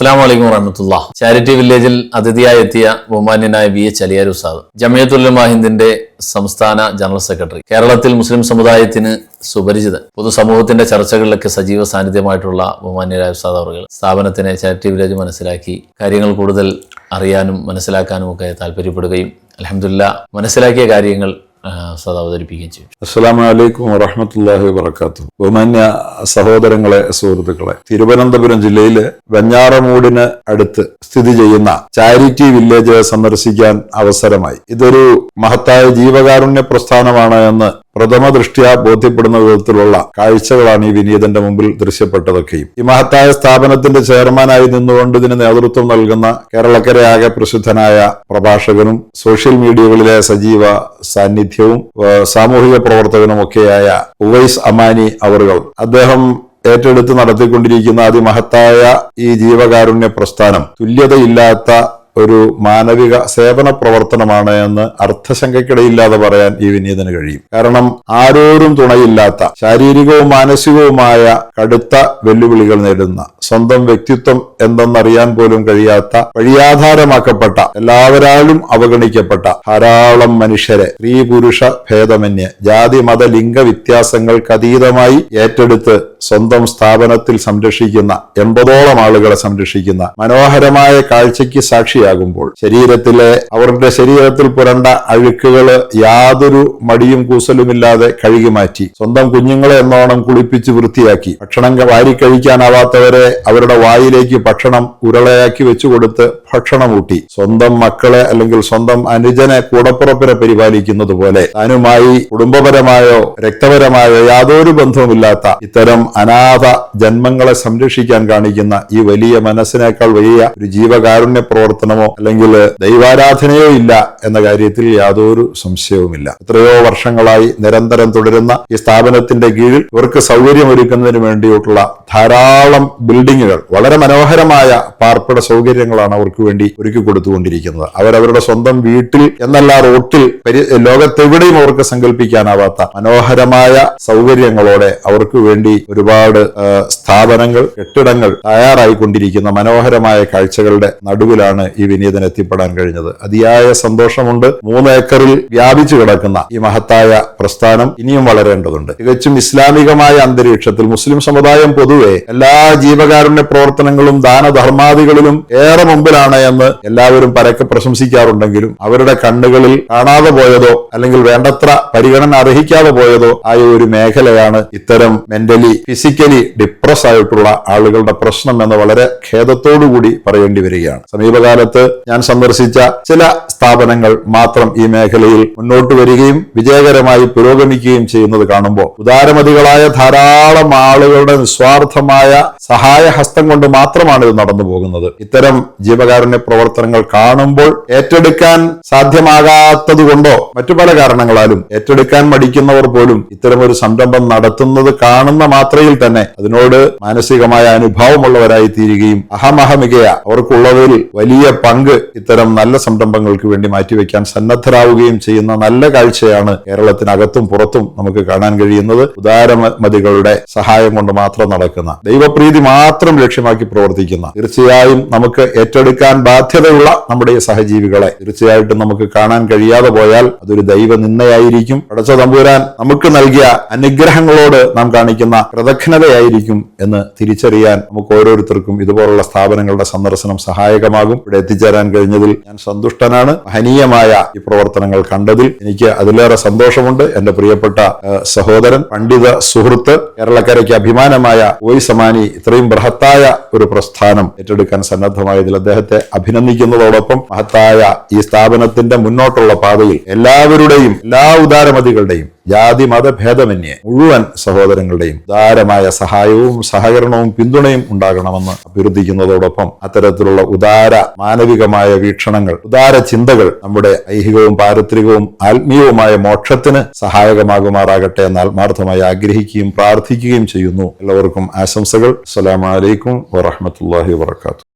അസ്സാം വലൈക്കും വറഹമത്തുള്ള. ചാരിറ്റി വില്ലേജിൽ അതിഥിയായി എത്തിയ ബഹുമാന്യനായ വി എച്ച് അലിയാർ ഉസാദ് ജമിയത്തുല്ലമ സംസ്ഥാന ജനറൽ സെക്രട്ടറി. കേരളത്തിൽ മുസ്ലിം സമുദായത്തിന് സുപരിചിതൻ. പൊതുസമൂഹത്തിന്റെ ചർച്ചകളിലൊക്കെ സജീവ സാന്നിധ്യമായിട്ടുള്ള ബഹുമാന്യരായ ഉസാദ് അവർ സ്ഥാപനത്തിനെ ചാരിറ്റി വില്ലേജ് മനസ്സിലാക്കി കാര്യങ്ങൾ കൂടുതൽ അറിയാനും മനസ്സിലാക്കാനും ഒക്കെ താല്പര്യപ്പെടുകയും അലഹമില്ല മനസ്സിലാക്കിയ കാര്യങ്ങൾ ഉസ്താദ് അവതരിപ്പിക്കുകയും ചെയ്യും. അസ്സാം വലൈക്കും വറഹമത്തല്ലാഹി വബർക്കാത്തു ബഹുമാന്യ സഹോദരങ്ങളെ സുഹൃത്തുക്കളെ തിരുവനന്തപുരം ജില്ലയിലെ വെഞ്ഞാറമൂടിന് അടുത്ത് സ്ഥിതി ചെയ്യുന്ന ചാരിറ്റി വില്ലേജ് സന്ദർശിക്കാൻ അവസരമായി. ഇതൊരു മഹത്തായ ജീവകാരുണ്യ പ്രസ്ഥാനമാണ് എന്ന് പ്രഥമ ദൃഷ്ട്യാ ബോധ്യപ്പെടുന്ന വിധത്തിലുള്ള കാഴ്ചകളാണ് ഈ വിനീതന്റെ മുമ്പിൽ ദൃശ്യപ്പെട്ടതൊക്കെയും. ഈ മഹത്തായ സ്ഥാപനത്തിന്റെ ചെയർമാനായി നിന്നുകൊണ്ട് ഇതിന് നേതൃത്വം നൽകുന്ന കേരളക്കരയാകെ പ്രസിദ്ധനായ പ്രഭാഷകനും സോഷ്യൽ മീഡിയകളിലെ സജീവ സാന്നിധ്യവും സാമൂഹിക പ്രവർത്തകനും ഒക്കെയായ ഉവൈസ് അമാനി അവറുകൾ. അദ്ദേഹം ഏറ്റെടുത്ത് നടത്തിക്കൊണ്ടിരിക്കുന്ന അതിമഹത്തായ ഈ ജീവകാരുണ്യ പ്രസ്ഥാനം തുല്യതയില്ലാത്ത ഒരു മാനവിക സേവന പ്രവർത്തനമാണ് എന്ന് അർത്ഥശങ്കയ്ക്കിടയില്ലാതെ പറയാൻ ഈ വിനീതന് കഴിയും. കാരണം ആരോരും തുണയില്ലാത്ത ശാരീരികവും മാനസികവുമായ കടുത്ത വെല്ലുവിളികൾ നേരിടുന്ന സ്വന്തം വ്യക്തിത്വം എന്തെന്നറിയാൻ പോലും കഴിയാത്ത വഴിയാധാരമാക്കപ്പെട്ട എല്ലാവരാലും അവഗണിക്കപ്പെട്ട ധാരാളം മനുഷ്യരെ സ്ത്രീ പുരുഷ ഭേദമന്യേ ജാതി മത ലിംഗ വ്യത്യാസങ്ങൾക്ക് അതീതമായി ഏറ്റെടുത്ത് സ്വന്തം സ്ഥാപനത്തിൽ സംരക്ഷിക്കുന്ന എൺപതോളം ആളുകളെ സംരക്ഷിക്കുന്ന മനോഹരമായ കാഴ്ചയ്ക്ക് സാക്ഷിയാകുമ്പോൾ ശരീരത്തിലെ അവരുടെ ശരീരത്തിൽ പുരണ്ട അഴുക്കുകൾ യാതൊരു മടിയും കൂസലുമില്ലാതെ കഴുകി മാറ്റി സ്വന്തം കുഞ്ഞുങ്ങളെ എന്നോണം കുളിപ്പിച്ച് വൃത്തിയാക്കി ഭക്ഷണം വാരി കഴിക്കാനാവാത്തവരെ അവരുടെ വായിലേക്ക് ഭക്ഷണം ഉരുളയാക്കി വെച്ചുകൊടുത്ത് ഭക്ഷണം ഊട്ടി സ്വന്തം മക്കളെ അല്ലെങ്കിൽ സ്വന്തം അനുജനെ കൂടപ്പുറപ്പിനെ പരിപാലിക്കുന്നത് പോലെ താനുമായി കുടുംബപരമായോ രക്തപരമായോ യാതൊരു ബന്ധവുമില്ലാത്ത ഇത്തരം അനാഥ ജന്മങ്ങളെ സംരക്ഷിക്കാൻ കാണിക്കുന്ന ഈ വലിയ മനസ്സിനേക്കാൾ വലിയ ഒരു ജീവകാരുണ്യ പ്രവർത്തനമോ അല്ലെങ്കിൽ ദൈവാരാധനയോ ഇല്ല എന്ന കാര്യത്തിൽ യാതൊരു സംശയവുമില്ല. എത്രയോ വർഷങ്ങളായി നിരന്തരം തുടരുന്ന ഈ സ്ഥാപനത്തിന്റെ കീഴിൽ ഇവർക്ക് സൗകര്യമൊരുക്കുന്നതിന് വേണ്ടിയിട്ടുള്ള ധാരാളം ബിൽഡിങ്ങുകൾ വളരെ മനോഹരമായ പാർപ്പിട സൗകര്യങ്ങളാണ് അവർക്ക് വേണ്ടി ഒരുക്കി കൊടുത്തുകൊണ്ടിരിക്കുന്നത്. അവരവരുടെ സ്വന്തം വീട്ടിൽ എന്നല്ല റോട്ടിൽ ലോകത്തെവിടെയും അവർക്ക് സങ്കല്പിക്കാനാവാത്ത മനോഹരമായ സൗകര്യങ്ങളോടെ അവർക്ക് വേണ്ടി ഒരുപാട് സ്ഥാപനങ്ങൾ കെട്ടിടങ്ങൾ തയ്യാറായിക്കൊണ്ടിരിക്കുന്ന മനോഹരമായ കാഴ്ചകളുടെ നടുവിലാണ് വിനീതൻ എത്തിപ്പെടാൻ കഴിഞ്ഞത്. അതിയായ സന്തോഷമുണ്ട്. മൂന്ന് ഏക്കറിൽ വ്യാപിച്ചു കിടക്കുന്ന ഈ മഹത്തായ പ്രസ്ഥാനം ഇനിയും വളരേണ്ടതുണ്ട്. തികച്ചും ഇസ്ലാമികമായ അന്തരീക്ഷത്തിൽ മുസ്ലിം സമുദായം പൊതുവെ എല്ലാ ജീവകാരുണ്യ പ്രവർത്തനങ്ങളും ദാനധർമാദികളിലും ഏറെ മുമ്പിലാണ് എന്ന് എല്ലാവരും പരക്കെ പ്രശംസിക്കാറുണ്ടെങ്കിലും അവരുടെ കണ്ണുകളിൽ കാണാതെ പോയതോ അല്ലെങ്കിൽ വേണ്ടത്ര പരിഗണന അർഹിക്കാതെ പോയതോ ആയ ഒരു മേഖലയാണ് ഇത്തരം മെന്റലി ഫിസിക്കലി ഡിപ്രസ് ആയിട്ടുള്ള ആളുകളുടെ പ്രശ്നം എന്ന് വളരെ ഖേദത്തോടുകൂടി പറയേണ്ടി വരികയാണ്. സമീപകാലത്ത് ഞാൻ സന്ദർശിച്ച ചില സ്ഥാപനങ്ങൾ മാത്രം ഈ മേഖലയിൽ മുന്നോട്ട് വരികയും വിജയകരമായി പുരോഗമിക്കുകയും ചെയ്യുന്നത് കാണുമ്പോൾ ഉദാരമതികളായ ധാരാളം ആളുകളുടെ നിസ്വാർത്ഥമായ സഹായഹസ്തം കൊണ്ട് മാത്രമാണ് ഇത് നടന്നു പോകുന്നത്. ഇത്തരം ജീവകാരുണ്യ പ്രവർത്തനങ്ങൾ കാണുമ്പോൾ ഏറ്റെടുക്കാൻ സാധ്യമാകാത്തതുകൊണ്ടോ മറ്റു പല കാരണങ്ങളാലും ഏറ്റെടുക്കാൻ മടിക്കുന്നവർ പോലും ഇത്തരം ഒരു സംരംഭം നടത്തുന്നത് കാണുന്ന മാത്രയിൽ തന്നെ അതിനോട് മാനസികമായ അനുഭാവമുള്ളവരായി തീരുകയും അഹമഹമികയ. അവർക്കുള്ളവരിൽ വലിയ പങ്ക് ഇത്തരം നല്ല സംരംഭങ്ങൾക്ക് വേണ്ടി മാറ്റിവെക്കാൻ സന്നദ്ധരാകുകയും ചെയ്യുന്ന നല്ല കാഴ്ചയാണ് കേരളത്തിനകത്തും പുറത്തും നമുക്ക് കാണാൻ കഴിയുന്നത്. ഉദാരമതികളുടെ സഹായം കൊണ്ട് മാത്രം നടക്കുന്ന ദൈവപ്രീതി മാത്രം ലക്ഷ്യമാക്കി പ്രവർത്തിക്കുന്ന തീർച്ചയായും നമുക്ക് ഏറ്റെടുക്കാൻ ബാധ്യതയുള്ള നമ്മുടെ ഈ സഹജീവികളെ തീർച്ചയായിട്ടും നമുക്ക് കാണാൻ കഴിയാതെ പോയാൽ അതൊരു ദൈവ നിന്നയായിരിക്കും പടച്ച തമ്പുരാൻ നമുക്ക് നൽകിയ അനുഗ്രഹങ്ങളോട് നാം കാണിക്കുന്ന കൃതജ്ഞതയായിരിക്കും എന്ന് തിരിച്ചറിയാൻ നമുക്ക് ഓരോരുത്തർക്കും ഇതുപോലുള്ള സ്ഥാപനങ്ങളുടെ സന്ദർശനം സഹായകമാകും. ഇവിടെ എത്തിച്ചേരാൻ കഴിഞ്ഞതിൽ ഞാൻ സന്തുഷ്ടനാണ്. മഹനീയമായ ഈ പ്രവർത്തനങ്ങൾ കണ്ടതിൽ എനിക്ക് അതിലേറെ സന്തോഷമുണ്ട്. എന്റെ പ്രിയപ്പെട്ട സഹോദരൻ പണ്ഡിത സുഹൃത്ത് കേരളക്കരയ്ക്ക് അഭിമാനമായ ഓയ് സമാനി ഇത്രയും ബൃഹത്തായ ഒരു പ്രസ്ഥാനം ഏറ്റെടുക്കാൻ സന്നദ്ധമായതിൽ അദ്ദേഹത്തെ അഭിനന്ദിക്കുന്നതോടൊപ്പം മഹത്തായ ഈ സ്ഥാപനത്തിന്റെ മുന്നോട്ടുള്ള പാതയിൽ എല്ലാവരുടെയും എല്ലാ ഉദാരമതികളുടെയും ജാതി മതഭേദമന്യേ മുഴുവൻ സഹോദരങ്ങളുടെയും ഉദാരമായ സഹായവും സഹകരണവും പിന്തുണയും ഉണ്ടാകണമെന്ന് അഭ്യർത്ഥിക്കുന്നതോടൊപ്പം അത്തരത്തിലുള്ള ഉദാര മാനവികമായ വീക്ഷണങ്ങൾ ഉദാര ചിന്തകൾ നമ്മുടെ ഐഹികവും പാരത്രികവും ആത്മീയവുമായ മോക്ഷത്തിന് സഹായകമാകുമാറാകട്ടെ എന്ന് ആത്മാർത്ഥമായി ആഗ്രഹിക്കുകയും പ്രാർത്ഥിക്കുകയും ചെയ്യുന്നു. എല്ലാവർക്കും ആശംസകൾ. അസ്സലാമലൈക്കും വറഹമത്തല്ലാഹി വാത്തു